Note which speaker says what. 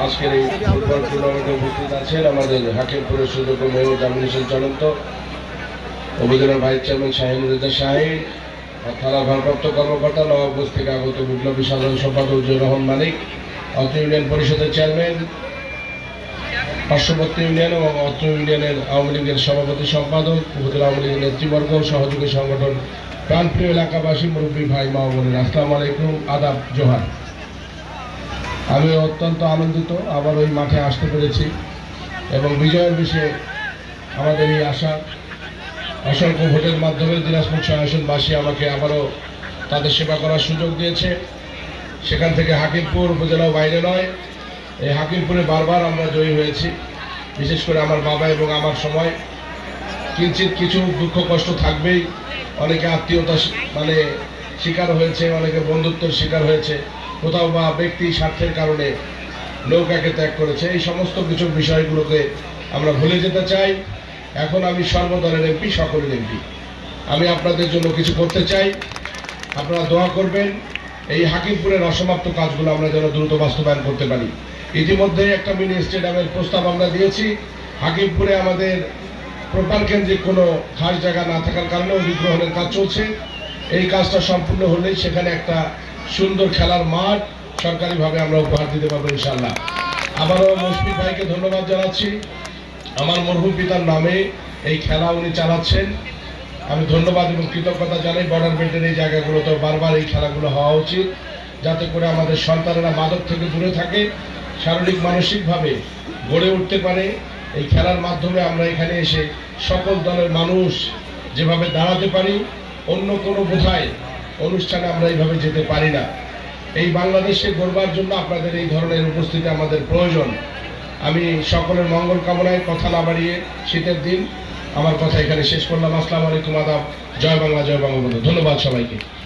Speaker 1: আজকের এই ফুটবল টুর্নামেন্টে উপস্থিত আছেন আমাদের হাকিমপুরের সুযোগ্য মেয়র জামিল চলন্ত উপজেলার ভাইস চেয়ারম্যান শাহিন রেজা শাহিন থানা ভারপ্রাপ্ত কর্মকর্তা নবাবগঞ্জ থেকে আগত বিপ্লবী সাধারণ সম্পাদক উজ্জ্বল রহমান মানিক অত্র ইউনিয়ন পরিষদের চেয়ারম্যান, পার্শ্ববর্তী ইউনিয়ন এবং অত্র ইউনিয়নের আওয়ামী লীগের সভাপতি সম্পাদক, উপজেলা আওয়ামী লীগের নেতৃবর্গ সহযোগী সংগঠন, প্রাণপ্রিয় এলাকাবাসী, মুরব্বী ভাই, মা বোনের। আসসালামু আলাইকুম, আদাব, জোহার। আমি অত্যন্ত আনন্দিত, আবার ওই মাঠে আসতে পেরেছি। এবং বিজয়ের বিষয়ে আমাদের এই আশা, অসংখ্য ভোটের মাধ্যমে দিনাজপুর ছয়সনবাসী আমাকে আবারও তাদের সেবা করার সুযোগ দিয়েছে। সেখান থেকে হাকিমপুর উপজেলাও বাইরে নয়। এই হাকিমপুরে বারবার আমরা জয়ী হয়েছি। বিশেষ করে আমার বাবা এবং আমার সময়। কিঞ্চিত কিছু দুঃখ কষ্ট থাকবেই। অনেকে আত্মীয়তা মানে শিকার হয়েছে, অনেকে বন্ধুত্বের শিকার হয়েছে, কোথাও বা ব্যক্তি স্বার্থের কারণে নৌকাকে ত্যাগ করেছে, এই সমস্ত কিছু বিষয়গুলোকে আমরা ভুলে যেতে চাই। এখন আমি সর্বদলের এমপি, সকলের এমপি। আমি আপনাদের জন্য কিছু করতে চাই। আপনারা দোয়া করবেন, এই হাকিমপুরের অসমাপ্ত কাজগুলো আমরা যেন দ্রুত বাস্তবায়ন করতে পারি। ইতিমধ্যে একটা মিনি স্টেডিয়ামের প্রস্তাব আমরা দিয়েছি। হাকিমপুরে আমাদের প্রপার কেন্দ্রিক কোনো খাস জায়গা না থাকার কারণে অধিগ্রহণের কাজ চলছে। এই কাজটা সম্পূর্ণ হলেই সেখানে একটা সুন্দর খেলার মাঠ সরকারিভাবে আমরা উপহার দিতে পারব ইনশাল্লাহ আবারও মুশফিক ভাইকে ধন্যবাদ জানাচ্ছি। আমার মরহুম পিতার নামে এই খেলা উনি চালাচ্ছেন। আমি ধন্যবাদ এবং কৃতজ্ঞতা জানাই বর্ডার বেল্টের এই জায়গাগুলোতে বারবার এই খেলাগুলো হওয়া উচিত। যাতে করে আমাদের সন্তানেরা মাদক থেকে দূরে থাকে, শারীরিক, মানসিকভাবে গড়ে উঠতে পারে। এই খেলার মাধ্যমে আমরা এখানে এসে সকল দলের মানুষ যেভাবে দাঁড়াতে পারি অন্য কোনো বোঝায় অনুষ্ঠানে আমরা এইভাবে যেতে পারি না। এই বাংলাদেশে গড়বার জন্য আপনাদের এই ধরনের উপস্থিতি আমাদের প্রয়োজন। আমি সকলের মঙ্গল কামনায় কথা না বাড়িয়ে শীতের দিন আমার কথা এখানে শেষ করলাম। আসসালামু আলাইকুম, আদাব। জয় বাংলা, জয় বঙ্গবন্ধু। ধন্যবাদ সবাইকে।